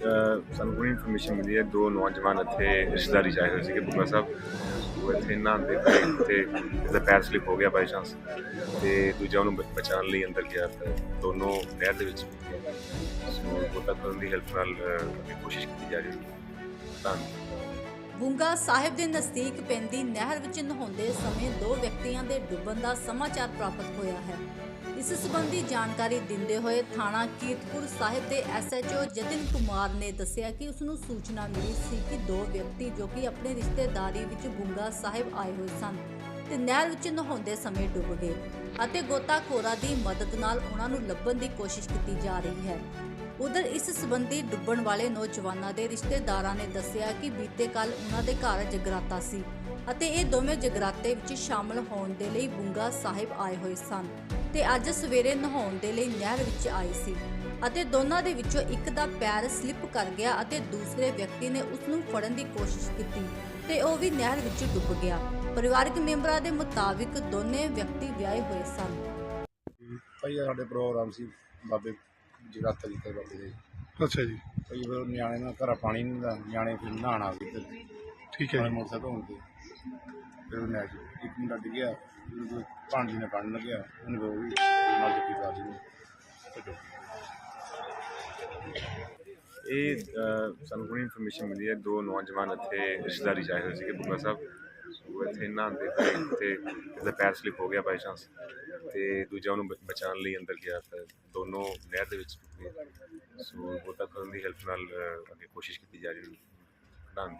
ਅਹ ਸਾਨੂੰ ਕੋਈ ਇਨਫੋਰਮੇਸ਼ਨ ਮਿਲੀ ਹੈ, ਦੋ ਨੌਜਵਾਨ ਇੱਥੇ ਰਿਸ਼ਤੇਦਾਰੀ 'ਚ ਆਏ ਹੋਏ ਸੀਗੇ ਬੁੱਗਾ ਸਾਹਿਬ। ਉਹ ਇੱਥੇ ਨਹਾਉਂਦੇ ਪਏ ਤੇ ਇਹਦਾ ਪੈਰ ਸਲਿਪ ਹੋ ਗਿਆ ਬਾਈ ਚਾਂਸ ਤੇ ਦੂਜਾ ਉਹਨੂੰ ਬਚਾਉਣ ਲਈ ਅੰਦਰ ਗਿਆ। ਤੇ ਦੋਨੋਂ ਨਹਿਰ ਦੇ ਵਿੱਚ ਸੋ ਗੋਤਾ ਕਰਨ ਦੀ ਹੈਲਪ ਨਾਲ ਕੋਸ਼ਿਸ਼ ਕੀਤੀ ਜਾ ਰਹੀ ਹੈ। ਧੰਨਵਾਦ। ਬੁੰਗਾ ਸਾਹਿਬ ਦੇ ਨਜ਼ਦੀਕ ਪੈਂਦੀ ਨਹਿਰ ਵਿੱਚ ਨਹਾਉਂਦੇ ਸਮੇਂ ਦੋ ਵਿਅਕਤੀਆਂ ਦੇ ਡੁੱਬਣ ਦਾ ਸਮਾਚਾਰ ਪ੍ਰਾਪਤ ਹੋਇਆ ਹੈ। ਇਸ ਸਬੰਧੀ ਜਾਣਕਾਰੀ ਦਿੰਦੇ ਹੋਏ ਥਾਣਾ ਕੀਰਤਪੁਰ ਸਾਹਿਬ ਦੇ ਐਸਐਚਓ ਜਤਿਨ ਕੁਮਾਰ ਨੇ ਦੱਸਿਆ ਕਿ ਉਸ ਨੂੰ ਸੂਚਨਾ ਮਿਲੀ ਸੀ ਕਿ ਦੋ ਵਿਅਕਤੀ ਜੋ ਕਿ ਆਪਣੇ ਰਿਸ਼ਤੇਦਾਰੀ ਵਿੱਚ ਬੁੰਗਾ ਸਾਹਿਬ ਆਏ ਹੋਏ ਸਨ ਤੇ ਨਹਿਰ ਵਿੱਚ ਨਹਾਉਂਦੇ ਸਮੇਂ ਡੁੱਬ ਗਏ ਅਤੇ ਗੋਤਾਖੋਰਾਂ ਦੀ ਮਦਦ ਨਾਲ ਉਹਨਾਂ ਨੂੰ ਲੱਭਣ ਦੀ ਕੋਸ਼ਿਸ਼ ਕੀਤੀ ਜਾ ਰਹੀ ਹੈ। ਉਧਰ ਇਸ ਸਬੰਧੀ ਡੁੱਬਣ ਵਾਲੇ ਨੌਜਵਾਨਾਂ ਦੇ ਰਿਸ਼ਤੇਦਾਰਾਂ ਨੇ ਦੱਸਿਆ ਕਿ ਬੀਤੇ ਕੱਲ ਉਹਨਾਂ ਦੇ ਘਰ ਜਗਰਾਤਾ ਸੀ ਅਤੇ ਇਹ ਦੋਵੇਂ ਜਗਰਾਤੇ ਵਿੱਚ ਸ਼ਾਮਲ ਹੋਣ ਦੇ ਲਈ ਬੁੰਗਾ ਸਾਹਿਬ ਆਏ ਹੋਏ ਸਨ। ਤੇ ਅੱਜ ਸਵੇਰੇ ਨਹਾਉਣ ਦੇ ਲਈ ਨਹਿਰ ਵਿੱਚ ਆਏ ਸੀ ਅਤੇ ਦੋਨਾਂ ਦੇ ਵਿੱਚੋਂ ਇੱਕ ਦਾ ਪੈਰ ਸਲਿੱਪ ਕਰ ਗਿਆ ਅਤੇ ਦੂਸਰੇ ਵਿਅਕਤੀ ਨੇ ਉਸ ਨੂੰ ਫੜਨ ਦੀ ਕੋਸ਼ਿਸ਼ ਕੀਤੀ ਤੇ ਉਹ ਵੀ ਨਹਿਰ ਵਿੱਚ ਡੁੱਬ ਗਿਆ। ਪਰਿਵਾਰਕ ਮੈਂਬਰਾਂ ਦੇ ਮੁਤਾਬਿਕ ਦੋਨੇ ਵਿਅਕਤੀ ਵਿਆਹੇ ਹੋਏ ਸਨ। ਭਾਈ ਇਹ ਸਾਡੇ ਪ੍ਰੋਗਰਾਮ ਸੀ ਬਾਬੇ ਜਗਰਾਤਾ ਜੀ ਤੇ ਬਾਬੇ ਦੇ। ਅੱਛਾ ਜੀ। ਭਾਈ ਫਿਰ ਨਿਆਣੇ ਨਾਲ ਘਰਾਂ ਪਾਣੀ ਨਹੀਂ ਹੁੰਦਾ ਨਿਆਣੇ ਫਿਰ ਨਹਾਉਣ ਆ ਗਏ ਤੇ ਠੀਕ ਹੈ ਮੋਟਰਸਾਈਕਲ ਹੋਣ ਤੇ। ਫਿਰ ਉਹਨੇ ਇੱਕ ਮੁੰਡਾ ਡਿੱਗਿਆ ਉਹਨੂੰ ਪਾਣੀ ਨੇ ਕੱਢ ਲੱਗਿਆ ਉਹਨੇ ਉਹ ਵੀ ਨਾਲ ਜੱਫੀ ਪਾ ਦਿੱਤੀ ਤੇ ਇਹ ਅਹ, ਸਾਨੂੰ ਕੋਈ ਇਨਫੋਰਮੇਸ਼ਨ ਮਿਲੀ ਹੈ ਦੋ ਨੌਜਵਾਨ ਇੱਥੇ ਰਿਸ਼ਤੇਦਾਰੀ 'ਚ ਆਏ ਹੋਏ ਸੀਗੇ ਬੁੱਗਾ ਸਾਹਿਬ। ਉਹ ਇੱਥੇ ਨਹਾਉਂਦੇ ਪਏ ਤੇ ਇਹਦਾ ਪੈਰ ਸਲਿਪ ਹੋ ਗਿਆ ਬਾਈ ਚਾਂਸ ਤੇ ਦੂਜਾ ਉਹਨੂੰ ਬ- ਬਚਾਉਣ ਲਈ ਅੰਦਰ ਗਿਆ ਤੇ ਦੋਨੋਂ ਨਹਿਰ ਦੇ ਵਿੱਚ ਡੁੱਬ ਸੋ ਗੋਤਾ ਕਰਨ ਦੀ ਹੈਲਪ ਨਾਲ ਅਹ, ਅੱਗੇ ਕੋਸ਼ਿਸ਼ ਕੀਤੀ ਜਾ ਰਹੀ ਹੈ। ਧੰਨਵਾਦ।